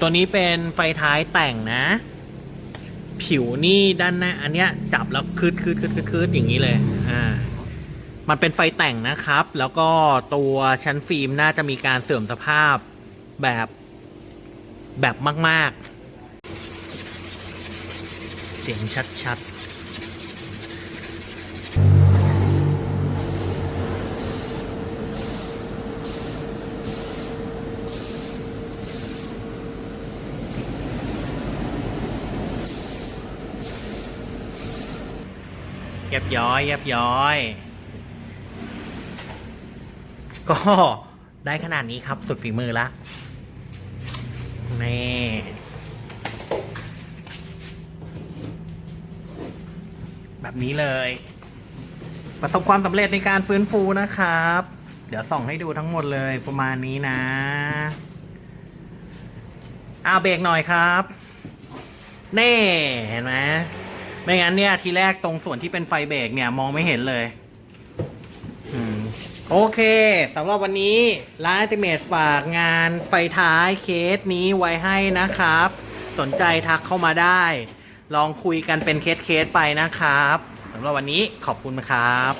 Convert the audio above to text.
ตัวนี้เป็นไฟท้ายแต่งนะ ผิวนี่ด้านหน้าอันเนี้ยจับแล้วคืดคืดคืดคืดคืดอย่างนี้เลยอ่ามันเป็นไฟแต่งนะครับ แล้วก็ตัวชั้นฟิล์มน่าจะมีการเสื่อมสภาพแบบแบบมาก ๆ เสียงชัด ๆ เย็บย้อยเย็บย้อย ก็ได้ขนาดนี้ครับสุดฝีมือละนี่แบบนี้เลย ประสบความสำเร็จในการฟื้นฟูนะครับ เดี๋ยวส่องให้ดูทั้งหมดเลยประมาณนี้นะอ้าวเบรกหน่อยครับเน่เห็นไหม ไม่งั้นเนี่ยทีแรกตรงส่วนที่เป็นไฟเบรกเนี่ยมองไม่เห็นเลยอโอเคสำหรับวันนี้ร้านติเมตฝากงานไฟท้ายเคสนี้ไว้ให้นะครับ สนใจทักเข้ามาได้ ลองคุยกันเป็นเคสๆไปนะครับสำหรับวันนี้ขอบคุณครับ